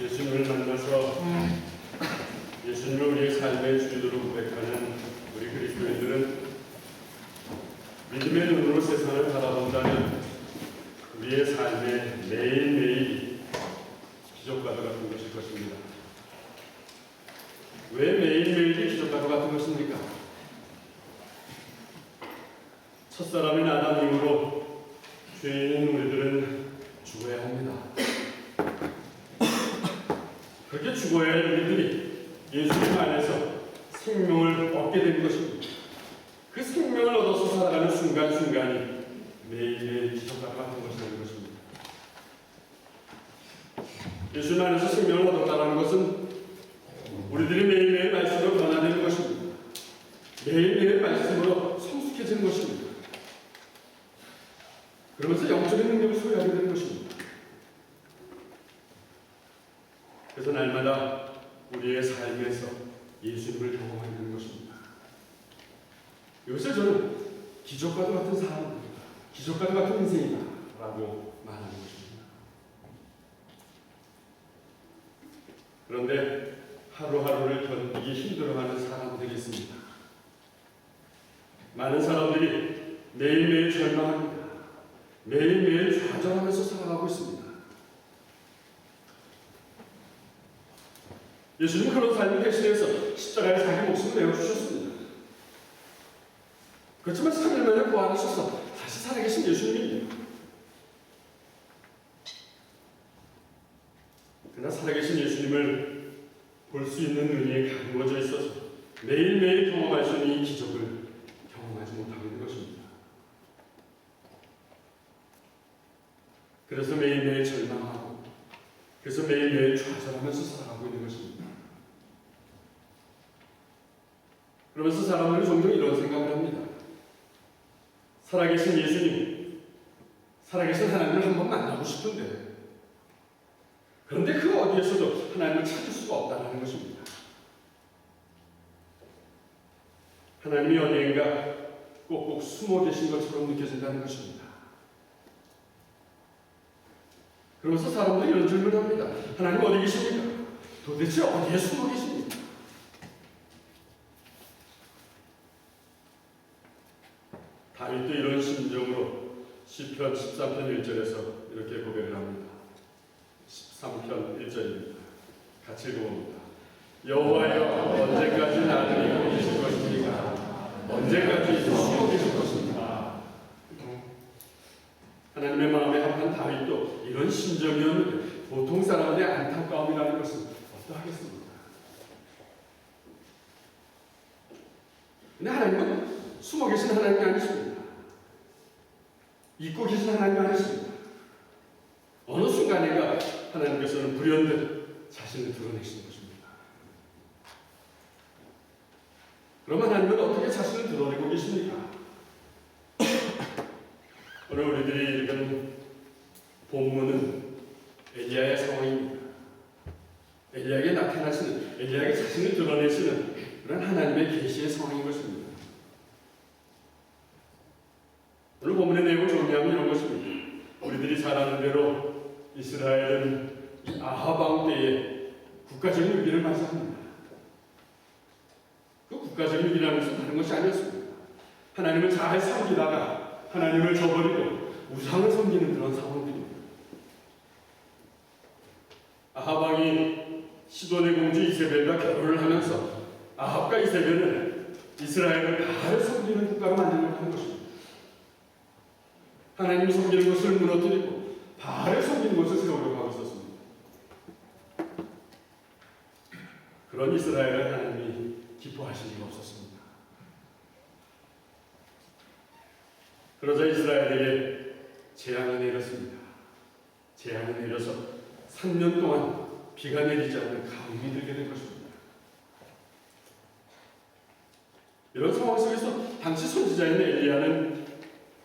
예수님을 만나서 예수님을 우리의 삶의 주인으로 고백하는 우리 그리스도인들은 믿음의 눈으로 세상을 바라본다면 우리의 삶의 매일매일이 기적과도 같은 것일 것입니다. 왜 매일매일이 기적과도 같은 것입니까? 첫사람인 아담 이후로 죄인인 우리들은 죽어야 합니다. 그렇게 죽어야 할 우리들이 예수님 안에서 생명을 얻게 된 것입니다. 그 생명을 얻어서 살아가는 순간순간이 매일매일 기적과 같은 것이라는 것입니다. 예수님 안에서 생명을 얻었다는 것은 우리들이 매일매일 말씀으로 변화되는 것입니다. 매일매일 말씀으로 성숙해지는 것입니다. 그러면서 영적인 능력을 소유하게 되는 것입니다. 그래서 날마다 우리의 삶에서 예수님을 경험하게 되는 것입니다. 이것을 저는 기적과도 같은 삶, 기적과도 같은 인생이다라고 말하는 것입니다. 그런데 하루하루를 견디기 힘들어하는 사람들이 있습니다. 많은 사람들이 매일매일 절망합니다. 매일매일 좌절하면서 살아가고 있습니다. 예수님은 그런 삶을 대신해서 십자가에 자기 목숨을 내어주셨습니다. 그렇지만 3일 만에 부활하셔서 다시 살아계신 예수님입니다. 그러나 살아계신 예수님을 볼 수 있는 눈이 가두어져 있어서 매일매일 경험할 수 있는 이 기적을 경험하지 못하고 있는 것입니다. 그래서 매일매일 매일매일 좌절하면서 살아가고 있는 것입니다. 그러면서 사람들은 종종 이런 생각을 합니다. 살아계신 예수님, 살아계신 하나님을 한번 만나고 싶은데 그런데 그 어디에서도 하나님을 찾을 수가 없다는 것입니다. 하나님이 어디인가 꼭꼭 숨어 계신 것처럼 느껴진다는 것입니다. 그러면서 사람들이 이런 질문을 합니다. 하나님 어디 계십니까? 도대체 어디에 숨어 계십니까? 다윗도 이런 심정으로 시편 13편 1절에서 이렇게 고백을 합니다. 13편 1절입니다. 같이 읽어봅니다. 여호와여 언제까지 나를 잊고 계실 것입니까? 언제까지 숨어 계실 것입니까? 하나님의 마음에 합한 다윗도 이런 심정이었는데 보통 사람들의 안타까움이라는 것은 어떠하겠습니까? 근데 하나님은 숨어 계신 하나님이 아니십니다. 잊고 계신 하나님이 아니십니다. 어느 순간인가 하나님께서는 불현듯 자신을 드러내시는 것입니다. 그럼 하나님은 어떻게 자신을 드러내고 계십니까? 오늘 우리들이 읽은 본문은 엘리야의 상황입니다. 엘리야에게 나타나시는, 엘리야에게 자신을 드러내시는 그런 하나님의 계시의 상황인 것입니다. 오늘 본문의 내용을 정리하면 이런 것입니다. 우리들이 잘 아는 대로 이스라엘은 이 아하방 때에 국가적인 위기를 맞이합니다. 그 국가적인 위기라는 것은 다른 것이 아니었습니다. 하나님을 잘 섬기다가 하나님을 저버리고 우상을 섬기는 그런 상황들입니다. 아하방이 시돈의 공주 이세벨과 결혼을 하면서 아합과 이세벨은 이스라엘을 바알 섬기는 국가로 만들려고 하는 것입니다. 하나님이 섬기는 것을 무너뜨리고 바알을 섬기는 것을 세우려고 하고 있었습니다. 그런 이스라엘을 하나님이 기뻐하실 리가 없었습니다. 그러자 이스라엘에게 재앙이 내렸습니다. 재앙이 내려서 3년 동안 비가 내리지 않는 가뭄이 들게 된 것입니다. 이런 상황 속에서 당시 선지자인 엘리야는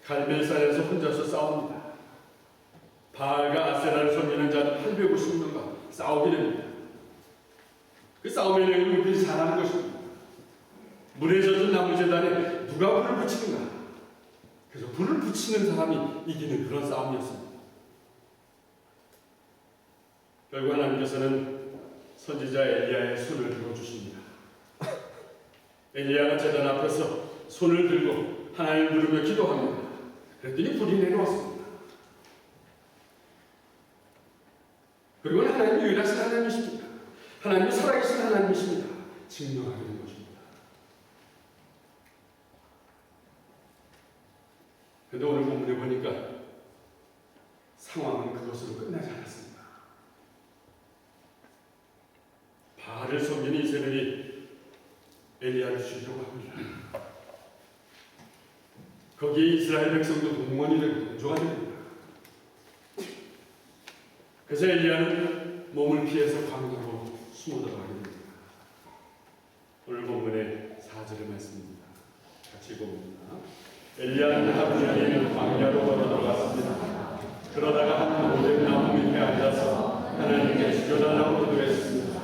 갈멜산에서 혼자서 싸웁니다. 바알과 아세라를 섬기는 자 850명과 싸우게 됩니다. 그 싸움의 내용을 우리들이 잘 아는 것입니다. 물에 젖은 나무 재단에 누가 불을 붙이는가? 그래서 불을 붙이는 사람이 이기는 그런 싸움이었습니다. 결국 하나님께서는 선지자 엘리야의 손을 들어 주십니다. 엘리야가 제단 앞에서 손을 들고 하나님을 부르며 기도합니다. 그랬더니 불이 내려왔습니다. 그리고 하나님이 유일하신 하나님이십니다. 하나님이 살아계신 하나님이십니다. 증명하게 된 것입니다. 근데 오늘 본문에 보니까 상황은 그것으로 끝나지 않았습니다. 바알을 섬기는 이스라엘이 엘리야를 죽이려고 합니다. 거기에 이스라엘 백성도 동원이 되고 동조가 됩니다. 그래서 엘리야는 몸을 피해서 광야로 숨어 들어가게 됩니다. 오늘 본문의 4절의 말씀입니다. 같이 읽어봅니다. 엘리야는 하루 종일 광야로 걸어 들어갔습니다. 그러다가 한 오랜 나무 밑에 앉아서 하나님께 죽여달라고 기도했습니다.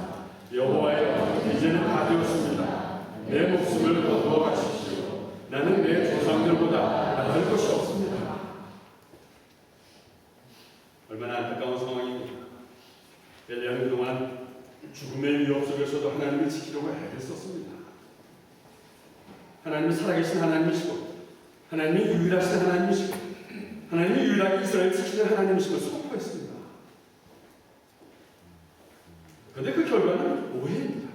여호와여 이제는 다 되었습니다. 내 목숨을 거두어 가십시오. 나는 내 조상들보다 나을 것이 없습니다. 얼마나 안타까운 상황입니까? 엘리야는 그동안 죽음의 위협 속에서도 하나님을 지키려고 애를 썼습니다. 하나님이 살아계신 하나님이시고 하나님이 유일하신 하나님이시고 하나님이 유일하게 이스라엘 지키는 하나님이시고 선포했습니다. 그런데 그 결과는 오해입니다.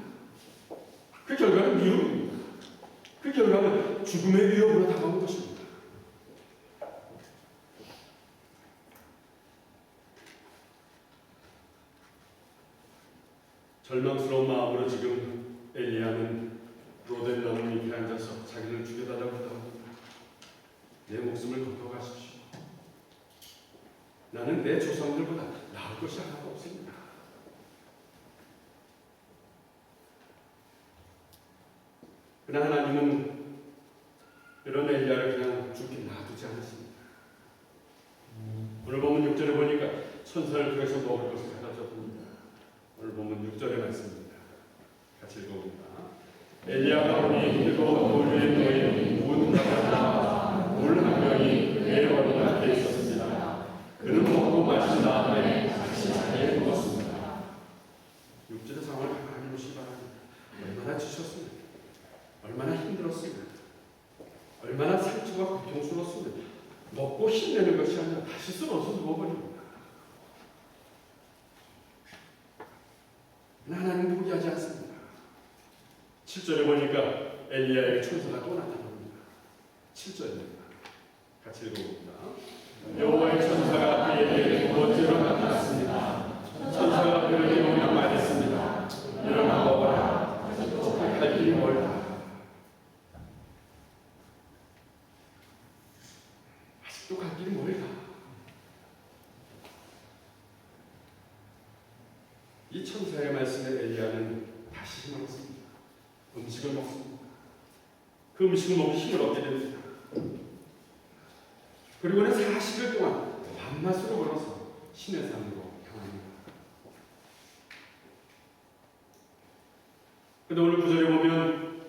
그 결과는 미움입니다. 그 결과는 죽음의 위협으로 다가온 것입니다. 절망스러운 마음으로 지금 엘리야는 로덴 나무 밑에 앉아서 자기를 죽여달라고 기도합니다. 내 목숨을 거둬가십시오. 나는 내 조상들보다 나을 것이 하나도 없습니다. 그러나 하나님은 이런 엘리야를 그냥 죽게 놔두지 않았습니다. 오늘 보면 6절에 보니까 천사를 통해서 먹을 것을 갖다 줬습니다. 오늘 보면 6절의 말씀입니다. 같이 읽어봅니다. 엘리야가 보니 뜨거운 돌 위에 놓인 문 바닥에 물한 병이 그의 머리 앞에 있었습니다. 그는 먹고 마신 다음에 다시 자리에 누웠습니다. 6절의 상황을 가만히 보시기 바랍니다. 지쳤습니까? 얼마나 힘들었습니까? 얼마나 상처가 고통스러웠습니까? 먹고 힘내는 것이 아니라 다시 쓰러져 누워버립니다. 하나님 포기하지 않습니다. 7절에 보니까 엘리야에게 천사가 또 나타납니다. 7절입니다. 같이 읽어봅니다. 여호와의 천사가 두 번째로 나타났습니다. 천사가 그에게 오며 말했습니다. 일어나 먹어라. 갈 길이 멀다. 아직도 갈 길이 멀다. 이 천사의 말씀에 엘리야는 다시 힘을 얻습니다. 음식을 먹습니다. 그 음식을 먹고 힘을 얻게 됩니다. 그리고는 40일 동안 밤낮으로 걸어서 신의 산으로 향합니다. 근데 오늘 구절에 보면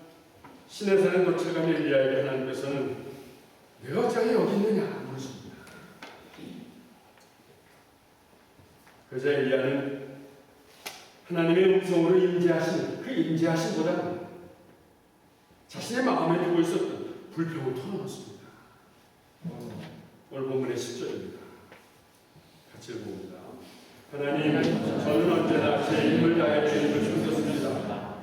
신의 산에 도착한 엘리야에게 하나님께서는 내 여자가 여기 있느냐 물으십니다. 그래서 엘리야는 하나님의 음성으로 임재하신 그 임재하신보다는 자신의 마음에 두고 있었던 불평을 털어놓습니다. 오늘 본문의 10절입니다. 같이 읽어봅니다. 하나님, 저는 언제나 제 힘을 다해 주님을 죽였습니다.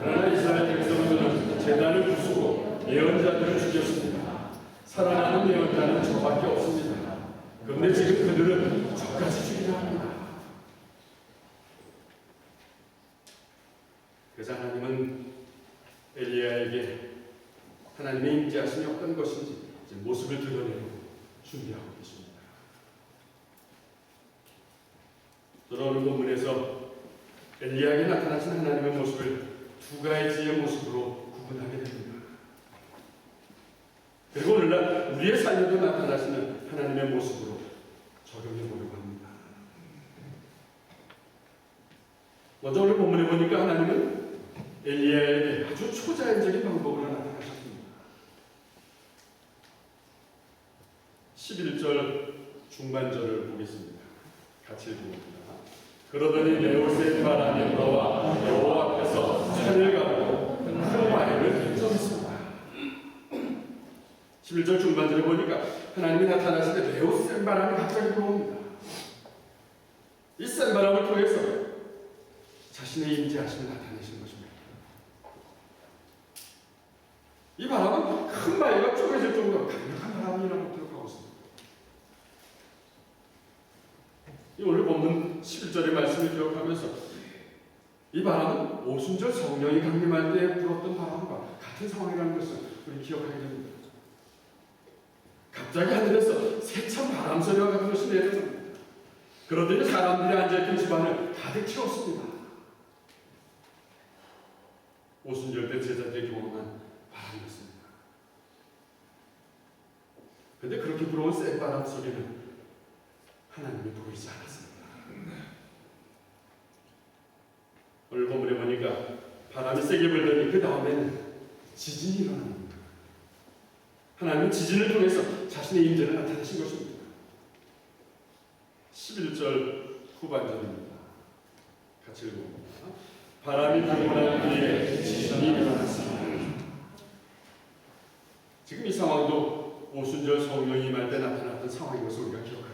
그러나 이스라엘 백성들은 재단을 부수고 예언자들을 죽였습니다. 살아나는 예언자는 저밖에 없습니다. 그런데 지금 그들은 저까지 죽이려 합니다. 그래서 하나님은 엘리야에게 하나님의 임재하심이 어떤 것인지 모습을 드러내고 준비하고 계십니다. 돌아오는 본문에서 엘리야에게 나타나신 하나님의 모습을 두 가지의 모습으로 구분하게 됩니다. 그리고 오늘날 우리의 삶에도 나타나시는 하나님의 모습으로 적용해 보려고 합니다. 먼저 오늘 본문에 보니까 하나님은 엘리야에게 아주 초자연적인 방법으로 나타나셨습니다. 11절 중반절을 보겠습니다. 같이 읽어봅니다. 그러더니 센 바람이 불어와 여호와 앞에서 산을 가고 큰 바위를 던졌습니다. 11절 중반절에 보니까 하나님이 나타나실 때 매우 센 바람이 갑자기 불어옵니다. 이 센 바람을 통해서 자신의 임재하심을 나타내시는 것입니다. 이 바람은 큰 바위가 쪼개질 정도로 강력한 바람이라고 기록하고 있습니다. 이 오늘 본문 11절의 말씀을 기억하면서 이 바람은 오순절 성령이 강림할 때 불었던 바람과 같은 상황이라는 것을 우리 기억하게 됩니다. 갑자기 하늘에서 세찬 바람 소리와 같은 것이 내려옵니다. 그러더니 사람들이 앉아있던 집안을 가득 채웠습니다. 오순절 때 제자들이 경험한 바람이었습니다. 근데 그렇게 불어온 센 바람 소리는 하나님이 보이지 않았습니다. 오늘 본문에 보니까 바람이 세게 불더니 그 다음에는 지진이 일어납니다. 하나님은 지진을 통해서 자신의 임재를 나타내신 것입니다. 11절 후반절입니다. 같이 읽어봅니다. 바람이 불고 난 뒤에 지진이 일어났습니다. 지금 이 상황도 오순절 성령이 임할 때 나타났던 상황인 것을 우리가 기억하게 됩니다.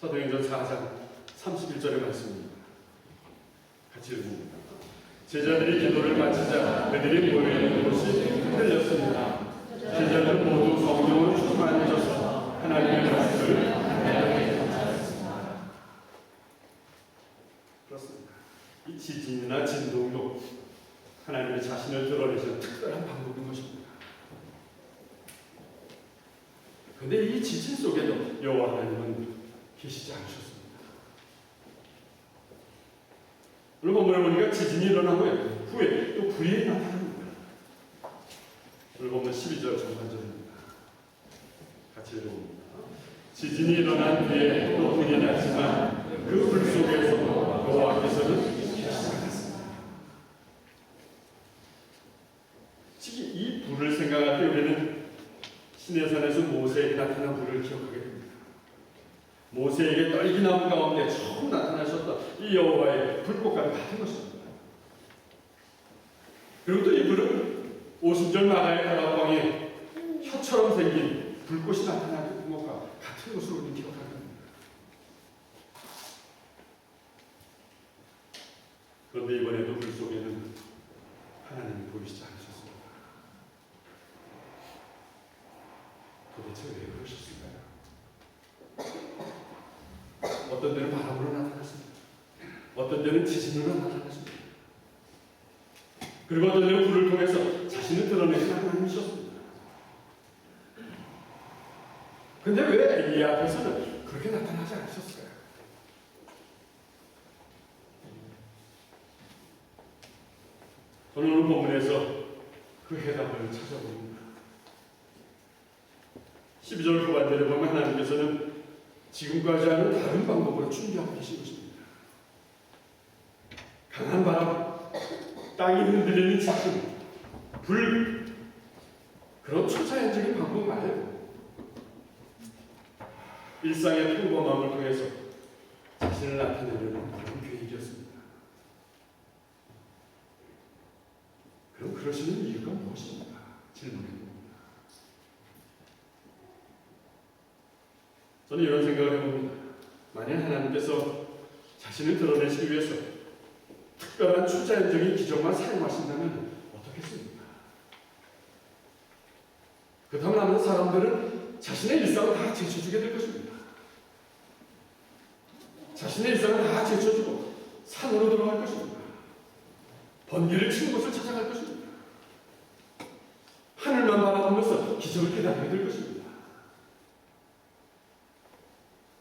사도행전 4장 31절의 말씀입니다. 같이 읽습니다. 제자들이 기도를 마치자 그들이 모여있는 곳이 흔들렸습니다. 제자들 모두 성령으로 충만해져서 하나님의 말씀을 그렇습니다. 이 지진이나 진동도 하나님의 자신을 드러내시는 특별한 방법인 것입니다. 근데 이 지진 속에도 여호와 하나님은 계시지 않으셨습니다. 본문에 보니까 지진이 일어난 후에, 후에 또 불이 나타납니다. 오늘 본문 12절 전반절입니다. 같이 읽어봅니다. 지진이 일어난 뒤에 또 불이 났지만 그 불 속에서 여호와께서는. 특히 이 불을 생각할 때 우리는 시내산에서 모세에게 나타난 불을 기억하게 됩니다. 모세에게 떨기나무 가운데 처음 나타나셨던 이 여호와의 불꽃과 같은 것입니다. 그리고 또 이 불은 오순절 마가의 다락방에 혀처럼 생긴 불꽃이 나타나는 것과 같은 것으로 우리 기억하게 됩니다. 그런데 이번에도 불 속에는 하나님이 보이시지 않으셨습니다. 도대체 왜 그러셨을까요? 어떤 때는 바람으로 나타났습니다. 어떤 때는 지진으로 나타났습니다. 그리고 어떤 때는 불을 통해서 자신을 드러내신 하나님이셨습니다. 근데 왜 엘리야 앞에서는 그렇게 나타나지 않으셨을까요? 저는 오늘 본문에서 그 해답을 찾아봅니다. 12절 후반절에 보면 하나님께서는 지금까지 하는 다른 방법으로 준비하고 계신 것입니다. 강한 바람, 땅이 흔들리는 지진, 불, 그런 초자연적인 방법 말고 일상의 평범함을 통해서 자신을 나타내려는 그런 계획이었습니다. 그럼 그러시는 이유가 무엇입니까? 질문해봅니다. 저는 이런 생각을 해봅니다. 만약 하나님께서 자신을 드러내시기 위해서 특별한 초자연적인 기적만 사용하신다면 어떻겠습니까? 그렇다면 하는 사람들은 자신의 일상을 다 제쳐주게 될 것입니다. 자신의 일상을 다 제쳐주고 산으로 들어갈 것입니다. 번개를 치는 곳을 찾아갈 것입니다. 하늘만 바라보면서 기적을 깨닫게 될 것입니다.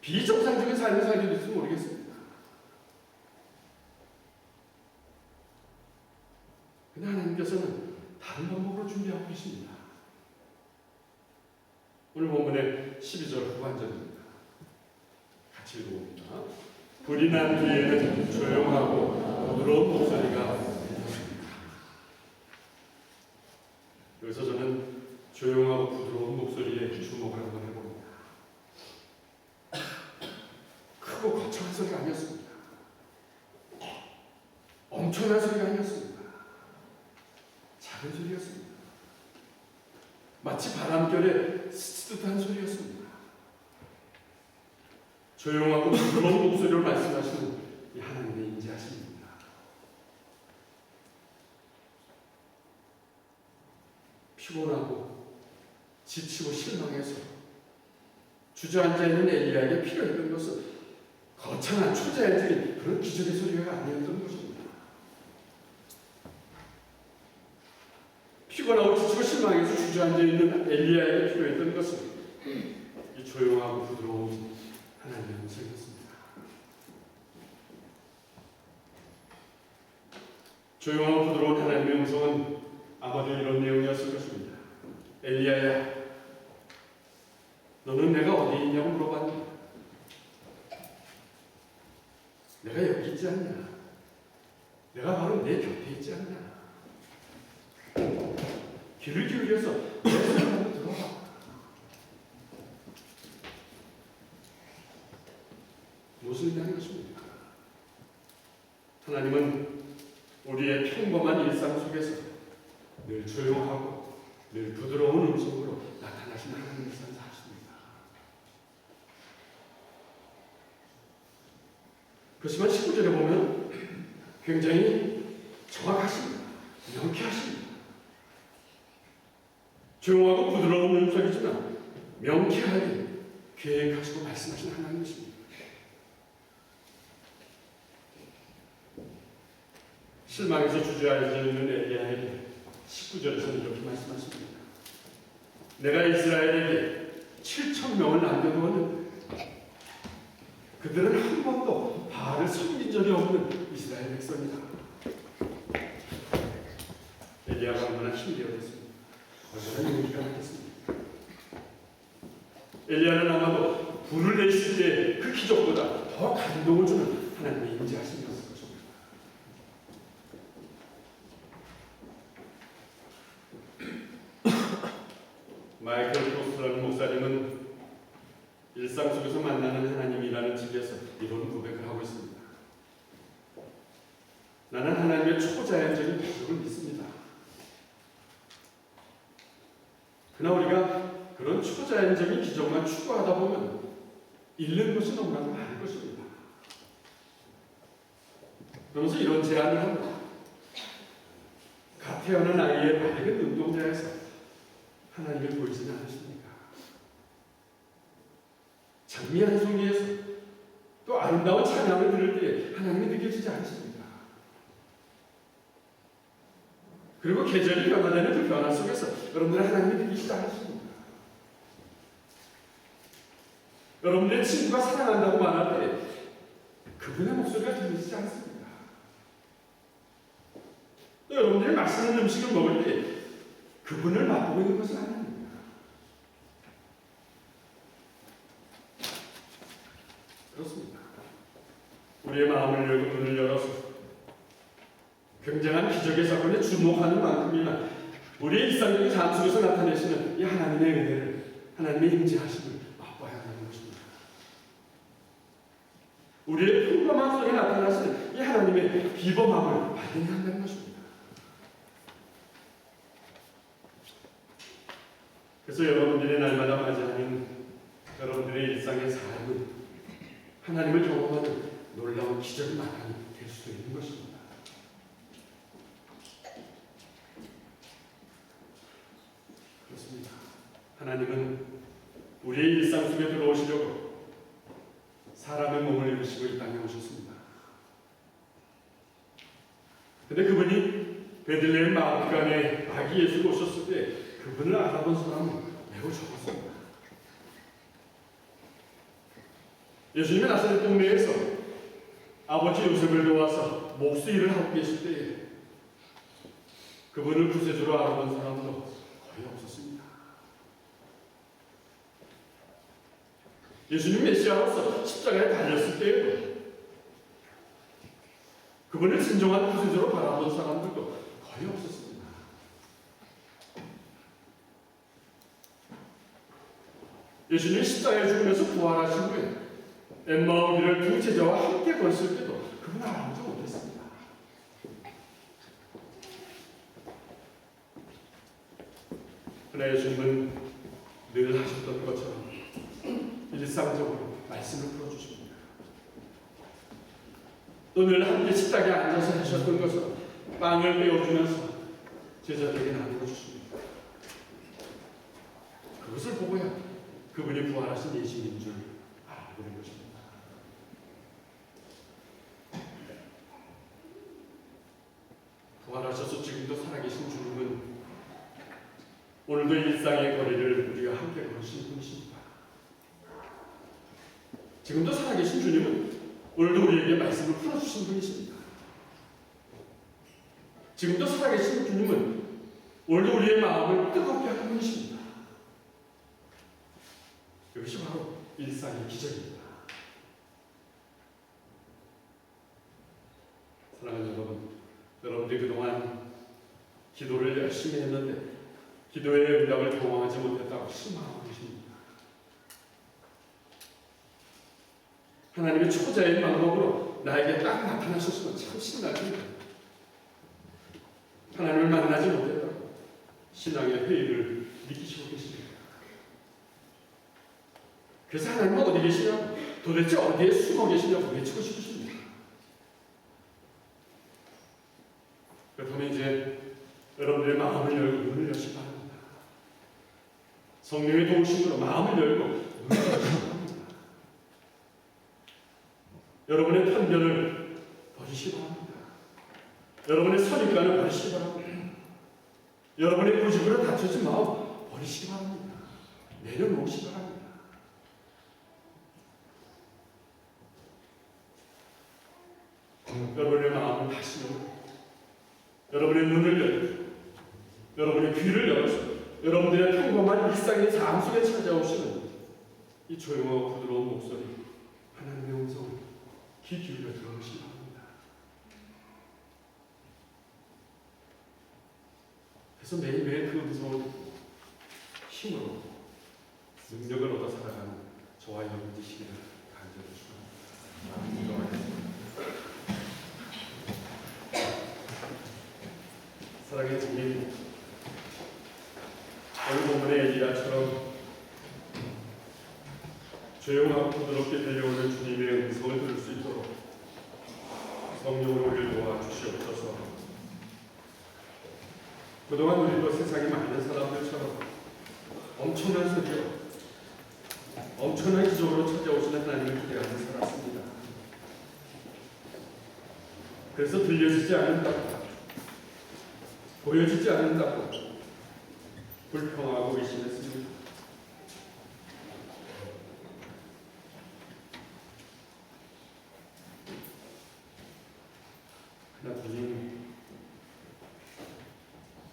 비정상적인 삶을 살게 될지 모르겠습니다. 근데 하나님께서는 다른 방법으로 준비하고 계십니다. 오늘 본문의 12절 후반절입니다. 같이 읽어봅니다. 불이 난 뒤에는 조용하고 부드러운 목소리가 들립니다. 여기서 저는 조용하고 부드러운 목소리에 주목을 한번 해봅니다. 크고 거창한 소리가 아니었습니다. 엄청난 소리가 아니었습니다. 작은 소리였습니다. 마치 바람결에 스치듯한 소리였습니다. 조용하고 부드러운 목소리로 말씀하시는 이 하나님의 인자하십니다. 피곤하고 지치고 실망해서 주저앉아 있는 엘리야에게 필요했던 것은 거창한 초자연적인 그런 기적의 소리가 아니었던 것입니다. 피곤하고 지치고 실망해서 주저앉아 있는 엘리야에게 필요했던 것은 이 조용하고 부드러운 하나님의 음성이었습니다. 조용하고 부드러운 하나님의 음성은 아마도 이런 내용이었을 것입니다. 엘리야야, 너는 내가 어디 있냐고 물어봤니? 내가 여기 있지 않냐? 내가 바로 내 곁에 있지 않냐? 귀를 기울여서 내 소리를 들어봐. 무슨 의미하는 것입니까? 하나님은 우리의 평범한 일상 속에서 늘 조용하고 늘 부드러운 음성으로 나타나시는 하나님을 선사하십니다. 그렇지만 19절에 보면 굉장히 정확하십니다. 명쾌하십니다. 조용하고 부드러운 음성이지만 명쾌하게 계획하시고 말씀하시는 하나님이십니다. 실망해서 주저앉아 있는 엘리야에게 19절에서는 이렇게 말씀하십니다. 내가 이스라엘에게 7천 명을 남겨두었는데 그들은 한 번도 바알을 섬긴 적이 없는 이스라엘 백성이다. 엘리야가 얼마나 힘들었겠습니까? 얼마나 용기가 나겠습니까? 엘리야는 아마도 불을 내실 때그 기적보다 더 감동을 주는 하나님의 인지하심이었을 것입니다. 마이클 포스라는 목사님은 일상 속에서 만나는 하나님이라는 책에서 이런 고백을 하고 있습니다. 나는 하나님의 초자연적인 기적을 믿습니다. 그러나 우리가 그런 초자연적인 기적만 추구하다 보면 잃는 것이 너무나도 많을 것입니다. 그러면서 이런 제안을 합니다. 갓 태어난 아이의 밝은 눈동자에서 하나님을 보이지는 않으십니까? 장미 한 송이에서 또 아름다운 찬양을 들을 때 하나님이 느껴지지 않으십니까? 그리고 계절이 변화되는 그 변화 속에서 여러분들은 하나님이 느끼시지 않으십니까? 여러분들의 친구가 사랑한다고 말할 때 그분의 목소리가 들리지 않습니까? 또 여러분들이 맛있는 음식을 먹을 때 그분을 맛보고 있는 것은 아닙니다. 그렇습니다. 우리의 마음을 눈을 열어서 굉장한 기적의 사건에 주목하는 만큼이나 우리의 일상적인 삶 속에서 나타내시는 이 하나님의 은혜를 하나님의 임재하심을 맛봐야 하는 것입니다. 우리의 평범한 속에 나타나시는 이 하나님의 비범함을 발견해야 한다는 것입니다. 그래서 여러분들의 날마다 맞이하는 여러분들의 일상의 삶은 하나님을 경험하는 놀라운 기적의 마당이 될 수도 있는 것입니다. 하나님은 우리의 일상 속에 들어오시려고 사람의 몸을 입으시고 이 땅에 오셨습니다. 근데 그분이 베들레헴 마을간에 아기 예수가 오셨을 때 그분을 알아본 사람은 매우 적었습니다. 예수님이 나사렛 동네에서 아버지 요셉을 도와서 목수 일을 하고 계실 때에 그분을 구세주로 알아본 사람도 거의 없었습니다. 예수님 메시아로서 십자가에 달렸을 때에도 그분을 진정한 구세주로 바라본 사람들도 거의 없었습니다. 예수님이 십자가에 죽으면서 부활하신 후에 엠마오비를 두 제자와 함께 걸었을 때도 그분 알아보지 못했습니다. 하나의 주님은 늘 하셨던 것처럼 일상적으로 말씀을 풀어주십니다. 또 늘 함께 식탁에 앉아서 하셨던 것처럼 빵을 내어주면서 제자들에게 나누어 주십니다. 그것을 보고야 그분이 부활하신 예수님인 줄 알게 된 것입니다. 부활하셔서 지금도 살아계신 주님은 오늘도 일상의 거리를 우리가 함께 걸으시는 분이십니다. 지금도 살아계신 주님은 오늘도 우리에게 말씀을 풀어주신 분이십니다. 지금도 살아계신 주님은 오늘도 우리의 마음을 뜨겁게 하는 분이십니다. 이것이 바로 일상의 기적입니다. 사랑하는 여러분, 여러분들이 그동안 기도를 열심히 했는데 기도의 응답을 경험하지 못했다고 실망하고 계십니다. 하나님의 초자의 방법으로 나에게 딱 나타나셨으면 참 텐데 하나님을 만나지 못했다고 신앙의 회의를 느끼시고 계십니다. 그래서 하나님은 어디 계시냐? 도대체 어디에 숨어 계시냐고 외치고 싶으십니다. 그렇다면 이제 여러분들의 마음을 열고 눈을 여시 바랍니다. 성령의 도우심으로 마음을 열고 눈을 여시 바랍니다. 여러분의 바랍니다. 여러분의 선입관을 버리시기 바랍니다. 여러분의 고집으로 다쳐진 마음 버리시기 바랍니다. 내려놓으시기 바랍니다. 여러분의 마음을 다시 열고 여러분의 눈을 열고 여러분의 귀를 열어서 여러분들의 평범한 일상의 삶 속에 찾아오시는 이 조용하고 부드러운 목소리 하나님의 음성을 귀 기울여 들어보시기 바랍니다. 그래서 매일매일 그 음성을 힘으로 능력을 얻어 살아가는 저와 여러분 되시기를 간절히 축원합니다. 사랑의 주님, 오늘 본문의 엘리야처럼 조용하고 부드럽게 들려오는 주님의 음성을 들을 수 있도록 성령으로 우리를 도와주시옵소서. 그동안 우리도 세상에 많은 사람들처럼 엄청난 소리로 엄청난 기적으로 찾아오시는 하나님을 기대하며 살았습니다. 그래서 들려지지 않는다고 보여지지 않는다고 불평하고 의심했습니다. 그러나 주님,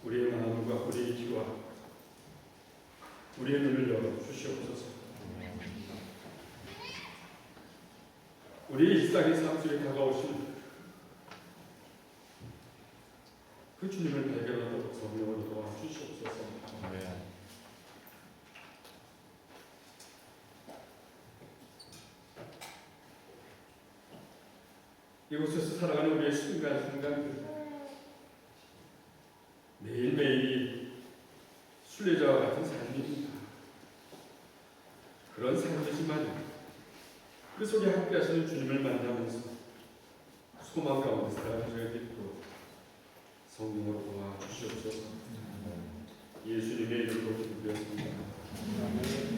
우리의 마음과 우리의 귀와 우리의 눈을 열어 주시옵소서. 우리의 일상의 삶 속에 다가오신 그 주님을 발견하도록 성령으로 도와 주시옵소서. 이곳에서 살아가는 우리의 순간순간 그 속에 함께 하시는 주님을 만나면서 소망 가운데서 저의 기도 성령으로 도와주시옵소서 음. 예수님의 이름으로 기도드렸습니다. 음.